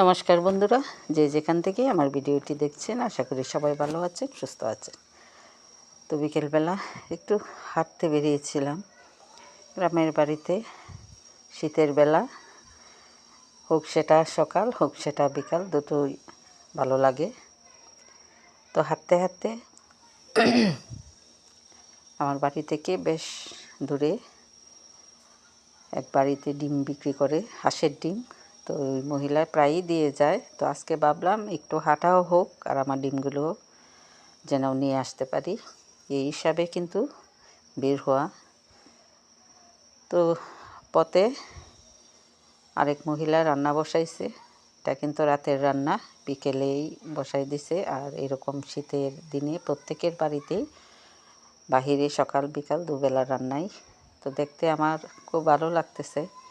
নমস্কার বন্ধুরা, যে যেখান থেকে আমার ভিডিওটি দেখছেন, আশা করি সবাই ভালো আছেন, সুস্থ আছেন। তো বিকেলবেলা একটু হাঁটতে বেরিয়েছিলাম। গ্রামের বাড়িতে শীতের বেলা, হোক সেটা সকাল, হোক সেটা বিকাল, দুটোই ভালো লাগে। তো হাঁটতে হাঁটতে আমার বাড়ি থেকে বেশ দূরে এক বাড়িতে ডিম বিক্রি করে, হাঁসের ডিম। তো ওই মহিলা প্রায়ই দিয়ে যায়। তো আজকে ভাবলাম একটু হাঁটাও হোক আর আমার ডিমগুলো যেন নিয়ে আসতে পারি। এই হিসাবে কিন্তু বের হওয়া। তো পথে আরেক মহিলা রান্না বসাইছে। এটা কিন্তু রাতের রান্না, বিকেলেই বসাই দিছে। আর এরকম শীতের দিনে প্রত্যেকের বাড়িতেই বাহিরে সকাল বিকাল দুবেলা রান্নাই। তো দেখতে আমার খুব ভালো লাগতেছে।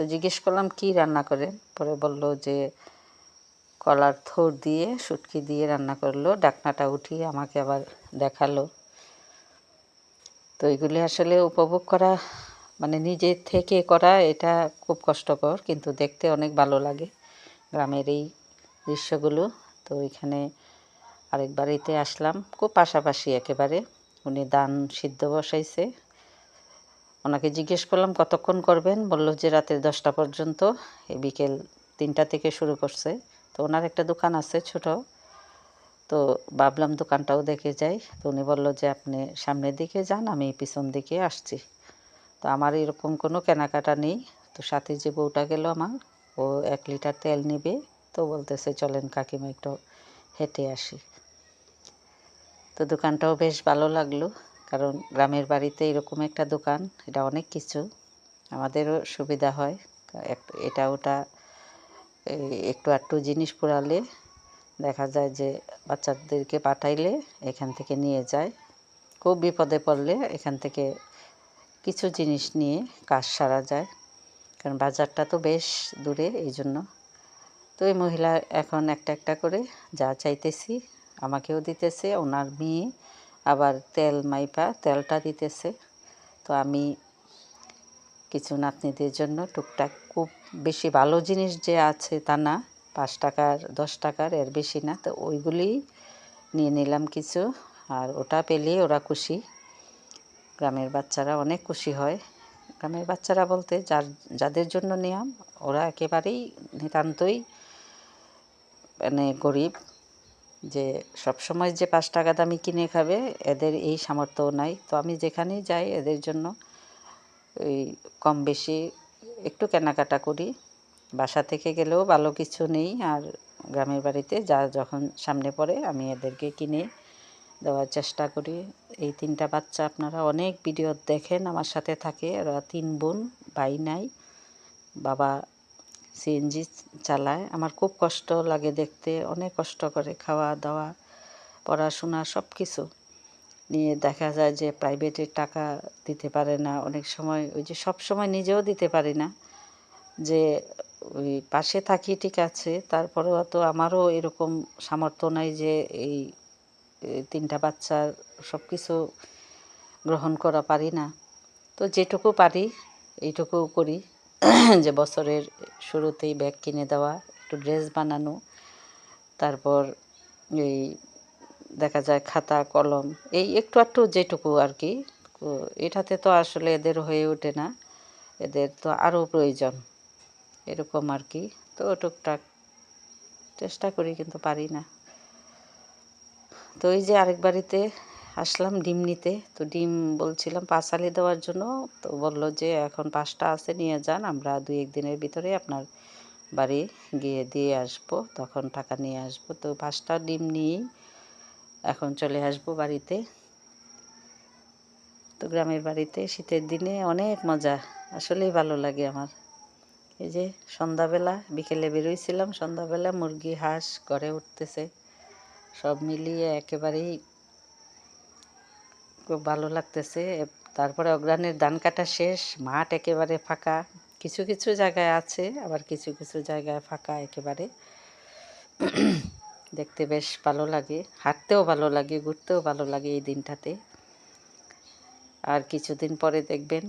তো জিজ্ঞেস করলাম, কি রান্না করেন পরে বলল যে, কলার থোর দিয়ে, শুটকি দিয়ে রান্না করল, ডাকনাটা উঠিয়ে আমাকে আবার দেখাল। তো এগুলি আসলে উপভোগ করা মানে নিজে থেকে করা, এটা খুব কষ্টকর, কিন্তু দেখতে অনেক ভালো লাগে গ্রামের এই দৃশ্যগুলো। তো এখানে আরেক বাড়িতে আসলাম, খুব পাশাপাশি একেবারে। উনি দান সিদ্ধ বসাইছে। ওনাকে জিজ্ঞেস করলাম, কতক্ষণ করবেন? বলল যে, রাতের দশটা পর্যন্ত বিকেল তিনটা থেকে শুরু করছে। তো ওনার একটা দোকান আছে ছোট, তো ভাবলাম দোকানটাও দেখে যাই। তো উনি বলল যে, আপনি সামনের দিকে যান, আমি পিছন দিকে আসছি। তো আমার এরকম কোনো কেনাকাটা নেই। তো সাথে যে বউটা গেল আমার, ও এক লিটার তেল নেবে। তো বলতেছে, চলেন কাকিমা, একটু হেঁটে আসি। তো দোকানটাও বেশ ভালো লাগল। কারণ গ্রামের বাড়িতে এরকম একটা দোকান, এটা অনেক কিছু। আমাদেরও সুবিধা হয়। এটা ওটা একটু আধটু জিনিস পুরালে দেখা যায় যে বাচ্চাদেরকে পাঠাইলে এখান থেকে নিয়ে যায়। খুব বিপদে পড়লে এখান থেকে কিছু জিনিস নিয়ে কাজ সারা যায়। কারণ বাজারটা তো বেশ দূরে, এই জন্য। তো এই মহিলা এখন একটা একটা করে যা চাইতেছি, আমাকেও দিতেছে, ওনার মেয়ে আবার তেল মাইপা, তেলটা দিতেছে। তো আমি কিছু নাতনিদের জন্য টুকটাক খুব বেশি ভালো জিনিস যে আছে তা না, পাঁচ টাকার, দশ টাকার, এর বেশি না, তো ওইগুলি নিয়ে নিলাম কিছু। আর ওটা পেলে ওরা খুশি। গ্রামের বাচ্চারা অনেক খুশি হয়। গ্রামের বাচ্চারা বলতে যার, যাদের জন্য নিলাম ওরা একেবারেই নিতান্তই মানে গরিব। যে সব সময় যে পাঁচ টাকা দামি কিনে খাবে, এদের এই সামর্থ্য নাই। তো আমি যেখানেই যাই, এদের জন্য ওই কম বেশি একটু কেনাকাটা করি। বাসা থেকে গেলেও ভালো কিছু নেই, আর গ্রামের বাড়িতে যা যখন সামনে পড়ে, আমি এদেরকে কিনে দেওয়ার চেষ্টা করি। এই তিনটা বাচ্চা আপনারা অনেক ভিডিও দেখেন, আমার সাথে থাকে। ওরা তিন বোন, ভাই, নাই। বাবা সিএনজি চালায়। আমার খুব কষ্ট লাগে দেখতে, অনেক কষ্ট করে খাওয়া দাওয়া, পড়াশোনা সব কিছু নিয়ে দেখা যায় যে প্রাইভেটের টাকা দিতে পারে না। অনেক সময় ওই যে সব সময় নিজেও দিতে পারি না যে ওই পাশে থাকি ঠিক আছে, তারপরেও তো আমারও এরকম সামর্থ্য নাই যে এই তিনটা বাচ্চার সব কিছু গ্রহণ করা পারি না। তো যেটুকু পারি এইটুকু করি। যে বছরের শুরুতেই ব্যাগ কিনে দেওয়া, একটু ড্রেস বানানো, তারপর এই দেখা যায় খাতা, কলম, এই একটু একটু যেটুকু আর কি। এটাতে তো আসলে এদের হয়ে ওঠে না, এদের তো আরও প্রয়োজন, এরকম আর কি। তো টুকটাক চেষ্টা করি কিন্তু পারি না। তো এই যে আরেক বাড়িতে আসলাম ডিম নিতে। তো ডিম বলছিলাম পাঁচ আলি দেওয়ার জন্য। তো বলল যে, এখন পাঁচটা আছে, নিয়ে যান। আমরা দুই এক দিনের ভিতরে আপনার বাড়ি গিয়ে দিয়ে আসব। তখন টাকা নিয়ে আসব। তো পাঁচটা ডিম নিয়েই এখন চলে আসব বাড়িতে। তো গ্রামের বাড়িতে শীতের দিনে অনেক মজা। আসলেই ভালো লাগে আমার। এই যে সন্ধ্যাবেলা, বিকেলে বেরোইছিলাম। সন্ধ্যাবেলা মুরগি, হাঁস, ঘরে উঠতেছে। সব মিলিয়ে একেবারেই খুব ভালো লাগতেছে। তারপরে অগ্রাণের ধান কাটা শেষ, মাঠ একেবারে ফাঁকা। কিছু কিছু জায়গায় আছে, আবার কিছু কিছু জায়গায় ফাঁকা একেবারে। দেখতে বেশ ভালো লাগে, হাঁটতেও ভালো লাগে, ঘুরতেও ভালো লাগে এই দিনটাতে। আর কিছুদিন পরে দেখবেন,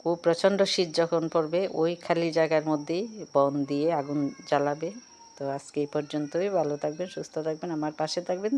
খুব প্রচণ্ড শীত যখন পড়বে, ওই খালি জায়গার মধ্যেই বন দিয়ে আগুন জ্বালাবে। তো আজকে এই পর্যন্তই, ভালো থাকবেন, সুস্থ থাকবেন, আমার পাশে থাকবেন।